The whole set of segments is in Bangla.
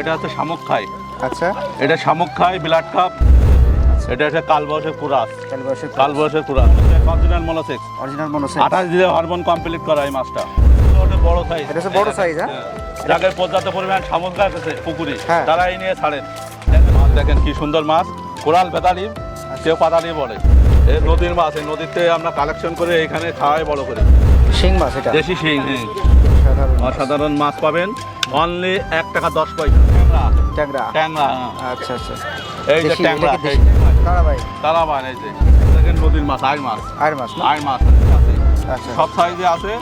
এটা হচ্ছে শামুক খাই। আচ্ছা। এটা শামুক খাই ব্লাড কাপ এটা হচ্ছে কালবয়সের কুরাস। কালবাসের কালবয়সের কুরাস। Original monosex. Original monosex. আঠাশ দিনে হরমোন কমপ্লিট করা এই মাছটা। ওটা বড় সাইজ এটা বড় size, হ্যাঁ? যাকে পর্যাপ্ত পরিমাণ শামুক গাছ আছে পুকুরে। হ্যাঁ। তারা এই নিয়ে ছাড়েন। দেখেন কি সুন্দর মাছ। কোরাল বেতালি কেউ পাতালি বলে। এই নদীর মাছ এই নদীতে আমরা কালেকশন করে এখানে খাওয়াই বড় করে। শিং মাছ এটা? দেশি শিং হ্যাঁ। সাধারণ মাছ। অসাধারণ মাছ পাবেন। অনলি এক টাকা দশ পয়সা। ট্যাংরা? ট্যাংরা হ্যাঁ। আচ্ছা আচ্ছা। এই যে ট্যাংরা এটা কি দেশি? তারা ভাই এই যে। দেখেন নদীর মাছ আইর মাছ। আর মাছ না? মাছ। আচ্ছা। সব সাইজে আছে।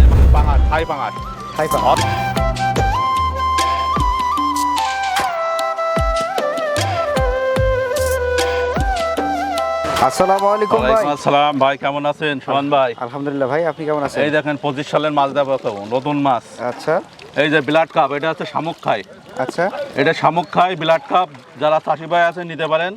এই মাছ পাঙাশ থাই পাঙাশ। আসসালামু আলাইকুম ভাই। আসসালাম। ভাই কেমন আছেন? সোহান ভাই। আলহামদুলিল্লাহ ভাই আপনি কেমন আছেন? এই দেখেন পঁচিশ সালের মাছ দেবো তো নতুন মাছ। আচ্ছা। এই যে ব্লাড কাপ এটা হচ্ছে শামুক খাই। আচ্ছা। এটা শামুক খাই ব্লাড কাপ যারা চাষি ভাই আছেন নিতে পারেন।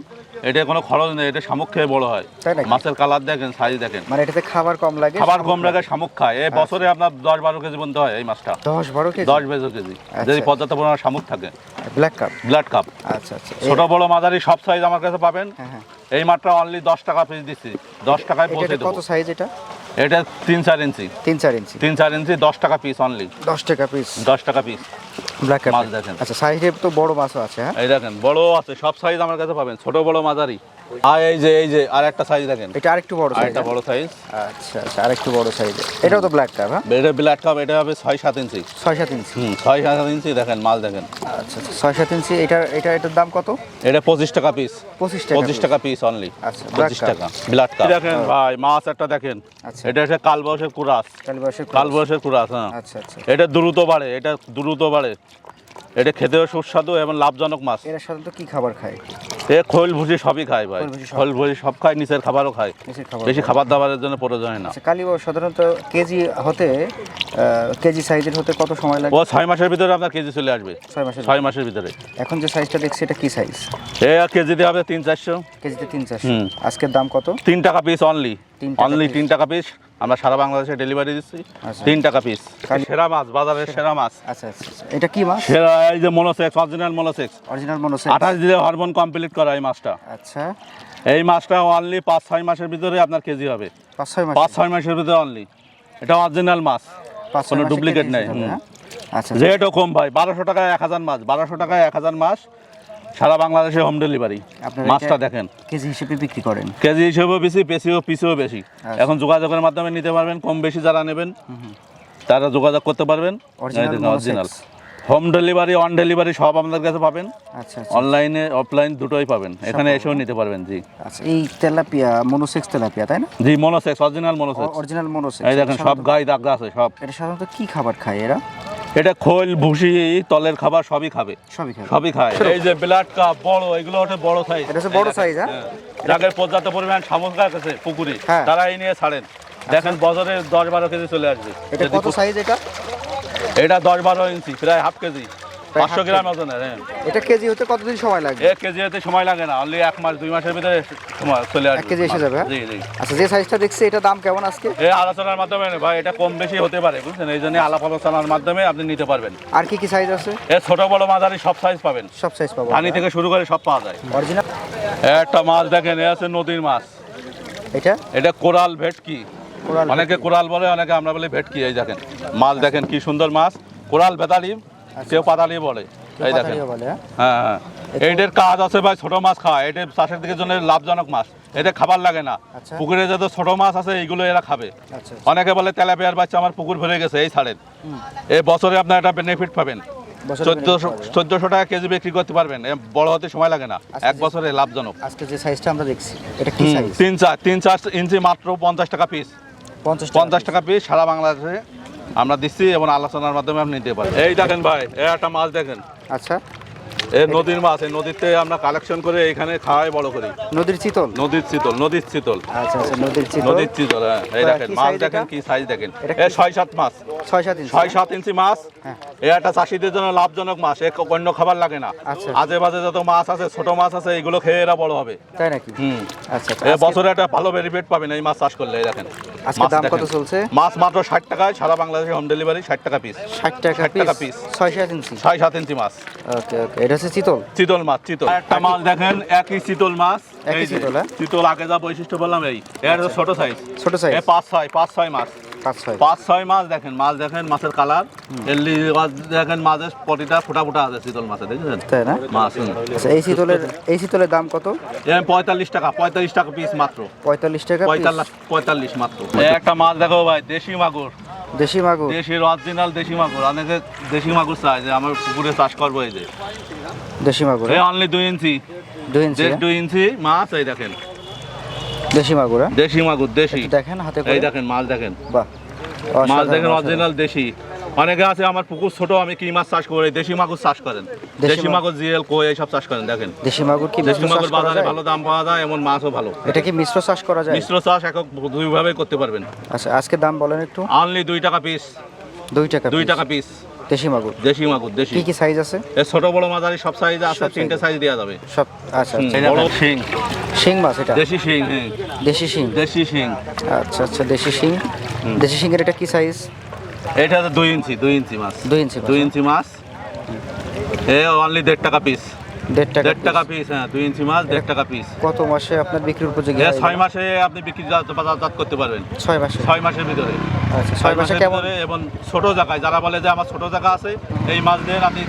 এটা কোনো খরচ নেই এটা শামুক খেয়ে বড় হয়। মাছের কালার দেখেন সাইজ দেখেন। মানে এটাতে খাবার কম লাগে খাবার কম রাখে শামুক খায়। এই বছরে আপনার দশ বারো কেজি পর্যন্ত হয় এই মাছটা। দশ বারো কেজি? দশ বেজো কেজি। আচ্ছা। যদি পর্যাপ্ত পরিমাণ শামুক থাকে। ব্ল্যাক কাপ ব্লাড কাপ আচ্ছা আচ্ছা। ছোট বড় মাঝারি সব সাইজ আমার কাছে পাবেন। হ্যাঁ হ্যাঁ। এই মাছটা অনলি দশ টাকা পিস দিচ্ছি। দশ টাকায় পৌঁছে দেবো কত সাইজ এটা? এটা তিন চার ইঞ্চি। তিন চার ইঞ্চি। তিন চার ইঞ্চি দশ টাকা পিস অনলি দশ টাকা পিস দশ টাকা পিস ব্ল্যাক ক্যাপ মাছ দেখেন। আচ্ছা সাইজে তো বড় মাছও আছে হ্যাঁ? এই দেখেন বড় আছে সব সাইজ আমার কাছে পাবেন ছোট বড় মাঝারি। আর এই যে এই যে আর একটা সাইজ দেখেন। এটা আরেকটু বড় সাইজ একটা বড় সাইজ আচ্ছা আচ্ছা আরেকটু বড় সাইজ এটাও তো ব্ল্যাক কাপ হ্যাঁ? এটা ব্ল্যাক কাপ এটা হবে ছয় সাত ইঞ্চি। ছয় সাত ইঞ্চি। হুম ছয় সাত ইঞ্চি দেখেন মাছ দেখেন। আচ্ছা আচ্ছা ছয় সাত ইঞ্চি এটা এটা এটার দাম কত? এটা পঁচিশ টাকা পিস পঁচিশ টাকা পঁচিশ টাকা পিস অনলি আচ্ছা, black পঁচিশ cup। টাকা ব্লাড কাপ দেখেন ভাই মাছ একটা দেখেন। আচ্ছা। এটা হচ্ছে কালবয়সের কুরাস। কালবয়সের কুরাস হ্যাঁ। আচ্ছা আচ্ছা। এটা দ্রুত বাড়ে এটা দ্রুত বাড়ে। এটা খেতেও সুস্বাদু এবং লাভজনক মাছ। এরা সাধারণত কি খাবার খায়? এ খোল ভুসি সবই খায় ভাই। খোল ভুসি সব। খায় নিচের খাবারও খায়। বেশি খাবার দাবারের জন্য প্রয়োজন হয় না। আচ্ছা কালীবাবু সাধারণত কেজি হতে কেজি সাইজের হতে কত সময় লাগে? ও ছয় মাসের ভিতরে আপনার কেজি চলে আসবে। ছয় মাসের ছয় মাসের ভিতরে। এখন যে সাইজটা দেখছি এটা কি সাইজ? এ কেজিতে হবে তিন চারশো। কেজিতে তিন চারশো। আজকের দাম কত? তিন টাকা পিস অনলি অনলি তিন টাকা পিস আমরা সারা বাংলাদেশে ডেলিভারি দিচ্ছি। আচ্ছা। তিন টাকা পিস সেরা মাছ বাজারের সেরা। মাছ। আচ্ছা আচ্ছা আচ্ছা। এটা কি মাছ? সেরা এই যে monosex original monosex original monosex আঠাশ দিনে হরমোন কমপ্লিট করা এই মাছটা। আচ্ছা। এই মাছটা অনলি পাঁচ ছয় মাসের ভিতরে আপনার কেজি হবে। পাঁচ ছয় মাস পাঁচ ছয় মাসের ভিতরে অনলি এটা অরিজিনাল মাছ। কোনো ডুপ্লিকেট নেই। হ্যাঁ? আচ্ছা রেটও কম ভাই। বারোশো টাকায় এক হাজার মাছ বারোশো টাকায় এক হাজার মাছ। সারা বাংলাদেশে হোম ডেলিভারি মাছটা দেখেন। কেজি হিসেবে বিক্রি করেন। কেজি হিসেবেও বেশি বেশিও পিসেও বেশি। আচ্ছা। এখন যোগাযোগের মাধ্যমে নিতে পারবেন কম বেশি যারা নেবেন তারা যোগাযোগ করতে পারবেন। Original home delivery on delivery সব আপনাদের কাছে পাবেন। আচ্ছা আচ্ছা। অনলাইনে অফলাইন দুটোই পাবেন। এখানে এসেও নিতে পারবেন জি। আচ্ছা এই তেলাপিয়া মনোসেক্স তেলাপিয়া তাই না? জি monosex original monosex original monosex এই দেখেন সব গায়ে দাগ আছে সব। এটা সাধারণত কি খাবার খায় এরা? এটা খোল ভুসি তলের খাবার সবই খাবে। সবই খায় সবই খায়। এই যে ব্লাড কাপ বড় এগুলো ওঠে বড় সাইজ এটা বড় সাইজ হ্যাঁ? যাদের পর্যাপ্ত পরিমাণ শামুক গাছ আছে পুকুরে হ্যাঁ। তারা এই নিয়ে ছাড়েন। দেখেন বছরে দশ বারো কেজি চলে আসবে। এটা কত সাইজ এটা? এটা দশ বারো ইঞ্চি প্রায় হাফ কেজি। পাঁচশো গ্রাম ওজনের হ্যাঁ। এটা কেজি হতে কতদিন সময় লাগবে? এক কেজি হতে সময় লাগে না অনলি এক মাস দুই মাসের ভিতরে সময় চলে আসবে এক কেজি এসে যাবে, হ্যাঁ? জি জি। আচ্ছা যে সাইজটা দেখছি এটা দাম কেমন আজকে? এই আলোচনার মাধ্যমে ভাই এটা কম বেশি হতে পারে বুঝছেন? এই জন্য আলাপ আলোচনার মাধ্যমে আপনি নিতে পারবেন। আর কি কি সাইজ আছে? এ ছোট বড় মাঝারি সব সাইজ পাবেন। সব সাইজ পাবো। পানি থেকে শুরু করে সব পাওয়া যায়। অরিজিনাল একটা মাছ দেখেন এ আছে নদীর মাছ। এটা? এটা কোরাল ভেটকি। অনেকে কোরাল বলে অনেকে আমরা বলি ভেটকি এই দেখেন। মাছ দেখেন কি সুন্দর মাছ। কোরাল বেতালি কেউ পাতালি বলে। এই দেখেন। হ্যাঁ? হ্যাঁ হ্যাঁ। এইটার কাজ আছে ভাই ছোট মাছ খাওয়া। এটা চাষের দিকের জন্য লাভজনক মাছ। এতে খাবার লাগে না। আচ্ছা। পুকুরে যত ছোট মাছ আছে এইগুলো এরা খাবে। আচ্ছা অনেকে বলে তেলাপিয়ার বাচ্চা আমার পুকুর ভরে গেছে এই ছাড়েন। এই বছরে আপনার একটা বেনিফিট পাবেন। চোদ্দশো টাকা কেজি বিক্রি করতে পারবেন। বড় হতে সময় লাগে না। আচ্ছা, এক বছরে লাভজনক। আজকে যে সাইজটা আমরা দেখছি এটা কি সাইজ তিন চার তিন চার ইঞ্চি মাত্র পঞ্চাশ টাকা পিস পঞ্চাশ টাকা পিস সারা বাংলাদেশে। আমরা দিচ্ছি এবং আলোচনার মাধ্যমে আপনি নিতে পারেন এই দেখেন ভাই এই একটা মাছ দেখেন। আচ্ছা। এই নদীর মাছ এই নদীতে আমরা কালেকশন করে এখানে খাওয়াই বড় করি। নদীর চিতল? নদীর চিতল নদীর চিতল। আচ্ছা আচ্ছা নদীর চিতল। নদীর চিতল হ্যাঁ এই দেখেন মাছ দেখেন কি সাইজ দেখেন। এটা এ কি- ছয় সাত মাছ। ছয় সাত ইঞ্চি। ছয় সাত ইঞ্চি মাছ। হ্যাঁ। এ একটা চাষিদের জন্য লাভজনক মাছ এক অন্য খাবার লাগে না। আচ্ছা। আজে বাজে যত মাছ আছে ছোট মাছ আছে এগুলো খেয়ে এরা বড় হবে। তাই নাকি? হুম। আচ্ছা আচ্ছা। এ বছরে একটা ভালো বেনিফিট পাবেন এই মাছ চাষ করলে এই দেখেন। আজকে দাম কত চলছে? মাছ মাত্র ষাট টাকায় সারা বাংলাদেশে হোম ডেলিভারি ষাট টাকা পিস ষাট টাকা 60 টাকা পিস। ছয় সাত ইঞ্চি? ছয় সাত ইঞ্চি মাছ। ওকে ওকে। এটা হচ্ছে চিতল? চিতল মাছ চিতল। একটা মাছ দেখেন একই চিতল মাছ। একই চিতল, হ্যাঁ? চিতল আগে যা বৈশিষ্ট্য বললাম এই। এর ছোট সাইজ ছোট সাইজ এ পাঁচ ছয় পাঁচ ছয় মাছ। পাঁচ ছয়। মাছ দেখেন মাছ দেখেন মাছের কালার। এলি মাছ দেখেন মাছের পটিটা ফোটা ফোটা আছে চিতল মাছে দেখেছেন? তাই না? মাছ। আচ্ছা এই শীতলের এই শীতলের দাম কত? পঁয়তাল্লিশ টাকা পঁয়তাল্লিশ টাকা পিস মাত্র। পঁয়তাল্লিশ টাকা পঁয়তাল্লিশ পঁয়তাল্লিশ মাত্র। একটা মাছ দেখো ভাই দেশি মাগুর। দেশি মাগুর? দেশির অরিজিনাল দেশি মাগুর। অনেকে দেশি মাগুর চাই যে আমার পুকুরে চাষ করব এই যে। দেশি মাগুর এই অনলি দুই ইঞ্চি। দুই ইঞ্চি হ্যাঁ? দুই ইঞ্চি মাছ এই দেখেন। দেশি মাগুর হ্যাঁ? দেশি মাগুর দেশি। দেখেন হাতে এই দেখেন মাছ দেখেন। বাহ মাছ দেখেন অরিজিনাল দেশি। অনেকে আছে আমার পুকুর ছোট আমি কি মাছ চাষ করি? দেশি মাগুর চাষ করেন। দেশি মাগুর। জিএল কই এইসব চাষ করেন দেখেন। দেশি মাগুর কি দেশি মাগুর বাজারে ভালো দাম পাওয়া যায় এমন মাছও ভালো। এটা কি মিশ্র চাষ করা যায়? মিশ্র চাষ একক দুইভাবে করতে পারবেন। আচ্ছা আজকে দাম বলেন একটু। অনলি দুই টাকা পিস দুই টাকা দুই টাকা পিস দেশি মাগুর? দেশি মাগুর দেশি। কি কি সাইজ আছে? এ ছোট বড় মাঝারি সব সাইজ আছে সব তিনটে সাইজ দেওয়া যাবে। সব আচ্ছা আচ্ছা বড় শিং। শিং মাছ এটা? দেশি শিং হ্যাঁ। দেশি শিং? দেশি শিং। আচ্ছা আচ্ছা দেশি শিং। দেশি শিংয়ের এটা কি সাইজ এটা হচ্ছে দুই ইঞ্চি দুই ইঞ্চি মাছ। দুই ইঞ্চি দুই ইঞ্চি মাছ। এ অনলি দেড় টাকা পিস দেড় টাকা দেড় টাকা পিস হ্যাঁ দুই ইঞ্চি মাছ দেড় টাকা পিস কত মাসে আপনার বিক্রির উপযোগী ছয় মাসে আপনি বিক্রি বাজারজাত করতে পারবেন। ছয় মাসে? ছয় মাসের ভিতরে। আচ্ছা ছয় মাসে কেমন? এবং ছোট জায়গায় যারা বলে যে আমার ছোট জায়গা আছে এই মাছ দিয়ে আপনি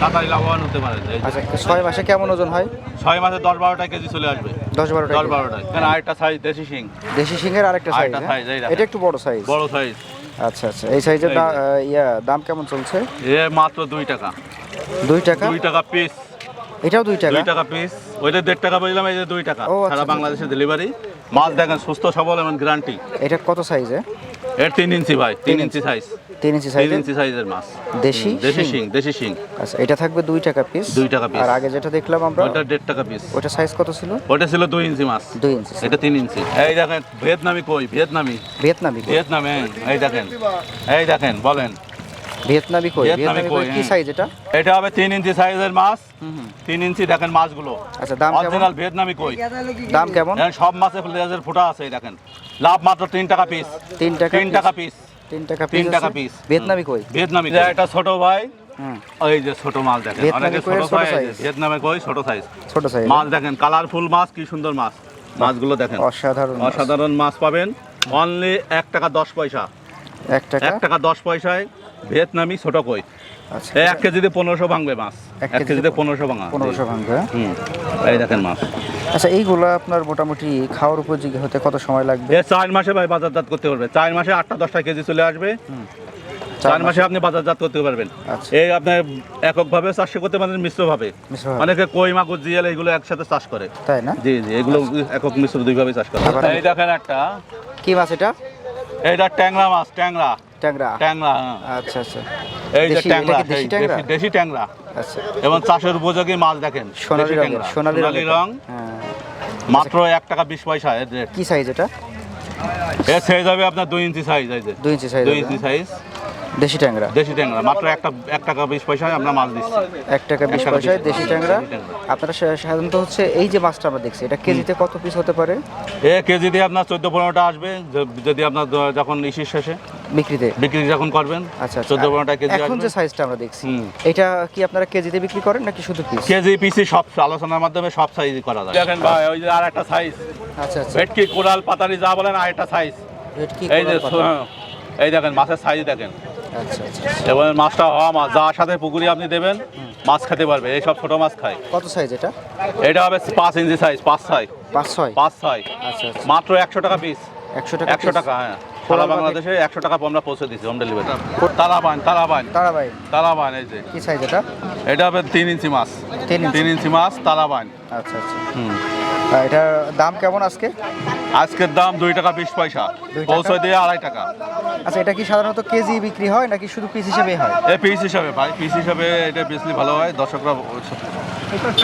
তাড়াতাড়ি লাভবান হতে যে আচ্ছা ছয় মাসে কেমন ওজন হয়? ছয় মাসে দশ বারোটা কেজি চলে আসবে। দশ বারো দশ টাকা বারোটায় এখানে আরেকটা সাইজ দেশি শিং। দেশি শিংয়ের আরেকটা সাইজ দেখেন। এটা একটু বড় সাইজ বড় সাইজ আচ্ছা আচ্ছা এই সাইজের ইয়া দাম কেমন চলছে? এ মাত্র দুই টাকা। দুই টাকা? দুই টাকা পিস এটাও দুই টাকা? দুই টাকা পিস ওইটা দেড় টাকা বললাম এই যে দুই টাকা। আচ্ছা, সারা আচ্ছা। বাংলাদেশে ডেলিভারি মাছ দেখেন সুস্থ সবল এবং গ্যারান্টি এটা কত সাইজে এর তিন ইঞ্চি ভাই তিন ইঞ্চি সাইজ তিন ইঞ্চি তিন ইঞ্চি সাইজের মাছ। দেশি দেশি শিং? দেশি শিং। আচ্ছা এটা থাকবে দুই টাকা পিস দুই টাকা piece। আর আগে যেটা দেখলাম আমরা ওইটা দেড় টাকা পিস ওটা সাইজ কত ছিল? ওটা ছিল দুই ইঞ্চি মাছ। দুই ইঞ্চি এটা তিন ইঞ্চি। এই দেখেন ভিয়েতনামি কই? ভিয়েতনামি। ভিয়েতনামি? ভিয়েতনামে এই দেখেন। এই দেখেন বলেন। ভিয়েতনামি কই? ভিয়েতনামি কই? কি। সাইজ এটা? এটা হবে তিন ইঞ্চি সাইজের মাছ। তিন ইঞ্চি দেখেন মাছগুলো। আচ্ছা দাম কেমন? অরিজিনাল ভিয়েতনামি কই? দাম কেমন? সব মাছে লেজের ফোটা আছে এই দেখেন। লাভ মাত্র তিন টাকা পিস তিন টাকা তিন টাকা পিস তিন টাকা তিন টাকা আছে? ভিয়েতনামি কই? ভিয়েতনামি যে ছোট ভাই এই যে ছোট মাছ দেখেন অনেকে ছোট ছোট সাইজ? ভিয়েতনামে কই? ছোট সাইজ ছোট সাইজ মাছ দেখেন কালারফুল মাছ কি সুন্দর মাছ। মাছগুলো দেখেন। অসাধারণ মাছ। অসাধারণ মাছ পাবেন। অনলি এক টাকা দশ পয়সা। এক টাকা? এক টাকা দশ পয়সায় ভিয়েতনামি ছোট কই। আচ্ছা। এক কেজিতে পনেরোশো ভাঙবে মাছ। এক কেজিতে পনেরোশো ভাঙা। পনেরোশো ভাঙবে? হুম। এই দেখেন মাছ। আচ্ছা এইগুলো আপনার মোটামুটি খাওয়ার উপযোগী হতে কত সময় লাগবে? চার মাসে ভাই বাজারজাত করতে পারবে। চার মাসে আটটা দশটা কেজি চলে আসবে। চার মাসে আপনি বাজারজাত করতে পারবেন। আচ্ছা। এই আপনি এককভাবে চাষ করতে পারেন মিশ্রভাবে। অনেকে কই মাগুর জিয়াল এগুলো একসাথে চাষ করে। তাই না? জি জি এগুলো একক মিশ্র দুইভাবে চাষ করে। এই দেখেন একটা। কি মাছ এটা? এইটা ট্যাংরা মাছ ট্যাংরা। ট্যাংরা? ট্যাংরা হ্যাঁ। আচ্ছা আচ্ছা। এই যে ট্যাংরা দেশি ট্যাংরা? আচ্ছা। এবং চাষের উপযোগী মাছ দেখেন সোনালি রঙের ট্যাংরা। সোনালি রং হ্যাঁ। মাত্র এক টাকা বিশ পয়সা এর রেট কি সাইজ এটা? এর সাইজ হবে আপনার দুই ইঞ্চি সাইজ এই যে। দুই ইঞ্চি সাইজ দুই ইঞ্চি সাইজ দেশি ট্যাংরা। দেশি ট্যাংরা মাত্র একটা এক টাকা বিশ পয়সায় আমরা মাছ দিচ্ছি। এক টাকা বিশ পয়সায় দেশি পয়সা। ট্যাংরা। দেশি ট্যাংরা। আপনারা সাধারণত হচ্ছে এই যে মাছটা আমরা দেখছি এটা কেজিতে কত পিস হতে পারে? এ কেজিতে আপনার চোদ্দ পনেরোটা আসবে যদি আপনার যখন ইসির শেষে। বিক্রিতে? বিক্রি যখন করবেন আচ্ছা আচ্ছা। চোদ্দ পনেরোটা কেজি এখন যে সাইজটা আমরা দেখছি এটা কি আপনারা কেজিতে বিক্রি করেন নাকি শুধু পিস কেজি পিসি সব আলোচনার মাধ্যমে সব সাইজ করা যায়। দেখেন ভাই ওই যে আর একটা সাইজ আচ্ছা আচ্ছা। ভেটকি কোরাল পাতারি যা বলেন আর একটা সাইজ রেট কি এই যে এই দেখেন মাছের সাইজ দেখেন। এবং মাছটা হওয়া মাছ যার সাথে পুকুরে আপনি দেবেন মাছ খেতে পারবে। এইসব ছোট মাছ খায়। কত সাইজ এটা? এটা হবে পাঁচ ইঞ্চি সাইজ পাঁচ ছয়। পাঁচ ছয়? পাঁচ ছয়। আচ্ছা আচ্ছা। মাত্র একশো টাকা পিস একশো টাকা একশো? টাকা হ্যাঁ। সারা বাংলাদেশে একশো টাকা আমরা পৌঁছে দিচ্ছি হোম ডেলিভারি তারাবান তারাবান। তারাবাই তারাবান এই যে। কি সাইজ এটা? এটা হবে তিন ইঞ্চি মাছ। তিন ইঞ্চি। মাছ তারাবান। আচ্ছা আচ্ছা। হুম। এটার দাম কেমন আজকে? আজকের দাম দুই টাকা বিশ পয়সা। দুই টাকা? পৌঁছে দিয়ে আড়াই টাকা। আচ্ছা এটা কি সাধারণত কেজি বিক্রি হয় নাকি শুধু পিস হিসেবেই হয়? এ পিস হিসাবে ভাই পিস হিসাবে এটা বেশি ভালো হয় দর্শকরা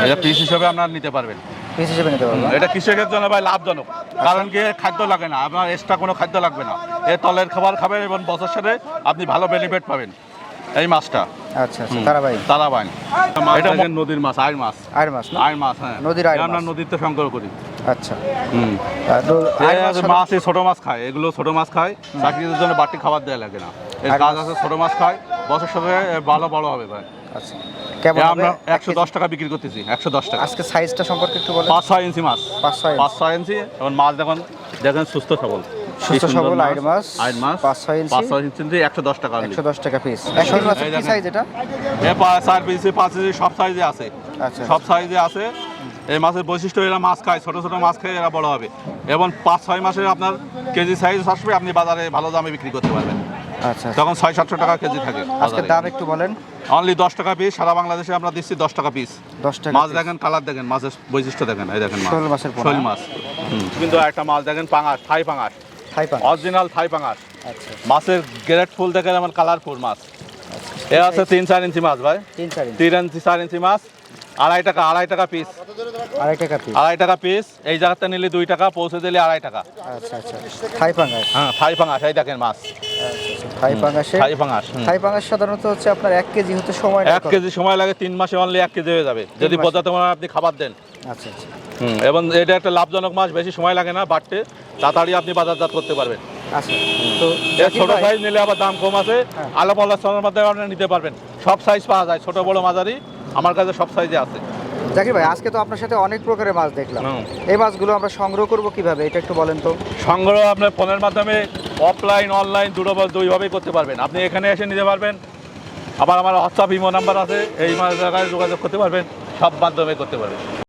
এটা পিস হিসাবে আপনার নিতে পারবেন। পিস হিসেবে নিতে পারব এটা কৃষকের জন্য ভাই লাভজনক কারণ কি খাদ্য লাগে না আপনার এক্সট্রা কোনো খাদ্য লাগবে না। এ তলের খাবার খাবেন এবং বছর সাথে আপনি ভালো বেনিফিট পাবেন। এই মাছটা। আচ্ছা আচ্ছা তারাবাই তারাবাইন এটা নদীর মাছ আয়ের মাছ। আয়ের মাছ না? আয়ের মাছ হ্যাঁ। নদীর আয়ের আমরা। নদীতে সংগ্রহ করি। আচ্ছা। হুম। মাছ এই ছোট মাছ খায়। এগুলো ছোট মাছ খায়। চাকরিদের জন্য বাড়তি খাবার দেওয়া লাগে না। আর আছে ছোট মাছ খায়। বছর সাথে ভালো বড় হবে ভাই। আচ্ছা। কেমন আমরা টাকা বিক্রি করতেছি একশো দশ টাকা। আজকে সাইজটা সম্পর্কে একটু বলেন। পাঁচ ছয় ইঞ্চি মাছ। পাঁচ ছয় পাঁচ ছয় ইঞ্চি। এবং মাছ দেখুন দেখেন সুস্থ সবল। সুস্থ সবল মাছ, মাছ ইঞ্চি। ইঞ্চি টাকা পিস কি সাইজ এটা? এ ইঞ্চি সব সাইজে আছে। আচ্ছা। সব সাইজে আছে। এই মাছের বৈশিষ্ট্য এরা মাছ খায় ছোট ছোট মাছ খেয়ে এরা বড় হবে। এবং পাঁচ ছয় মাসের আপনার কেজি সাইজ আসবে আপনি বাজারে ভালো দামে বিক্রি করতে পারবেন। আচ্ছা। তখন ছয় সাতশো টাকা কেজি থাকে আজকে দাম একটু বলেন। অনলি দশ টাকা পিস সারা বাংলাদেশে আমরা দিচ্ছি দশ টাকা পিস দশ টাকা মাছ দেখেন কালার দেখেন মাছের বৈশিষ্ট্য দেখেন এই দেখেন মাছ। শোল মাছের শোল মাছ। কিন্তু একটা মাছ দেখেন পাঙাশ থাই পাঙাশ। অরিজিনাল থাই পাঙাশ। আচ্ছা। মাছের গ্রেট ফুল দেখে যেমন কালারফুল মাছ। এ আছে তিন চার ইঞ্চি মাছ ভাই। তিন ইঞ্চি। চার ইঞ্চি মাছ। আড়াই টাকা আড়াই টাকা পিস আড়াই টাকা পিস আড়াই টাকা পিস এই জায়গাতে নিলে দুই টাকা পৌঁছে দিলে আড়াই টাকা। আচ্ছা আচ্ছা। থাই পাঙ্গাস হ্যাঁ থাই পাঙাশ এই দেখেন মাছ। থাই পাঙ্গাসে থাই পাঙাশ থাই পাঙ্গাস সাধারণত হচ্ছে আপনার কেজি হতে সময় কেজি সময় লাগে মাসে অনলি কেজি হয়ে যাবে। যদি। পর্যাপ্ত আপনি খাবার দেন। আচ্ছা আচ্ছা। হুম, এবং এটা একটা লাভজনক মাছ বেশি সময় লাগে না বাড়তে। তাড়াতাড়ি আপনি বাজারজাত করতে পারবেন। আচ্ছা। তো ছোট সাইজ নিলে আবার দাম কম আছে। হ্যাঁ। আলাপ আলোচনার মাধ্যমে আপনি নিতে পারবেন। সব সাইজ পাওয়া যায় ছোট বড় মাঝারি। আমার কাছে সব সাইজে আছে। জাকির ভাই আজকে তো আপনার সাথে অনেক প্রকারের মাছ দেখলাম। এই মাছগুলো আমরা সংগ্রহ করব কীভাবে এটা একটু বলেন তো। সংগ্রহ আপনার ফোনের মাধ্যমে অফলাইন অনলাইন দুটো দুইভাবেই করতে পারবেন। আপনি এখানে এসে নিতে পারবেন। আবার আমার হোয়াটসঅ্যাপ ইমো নাম্বার আছে। এই জায়গায় যোগাযোগ করতে পারবেন। সব মাধ্যমে করতে পারবেন।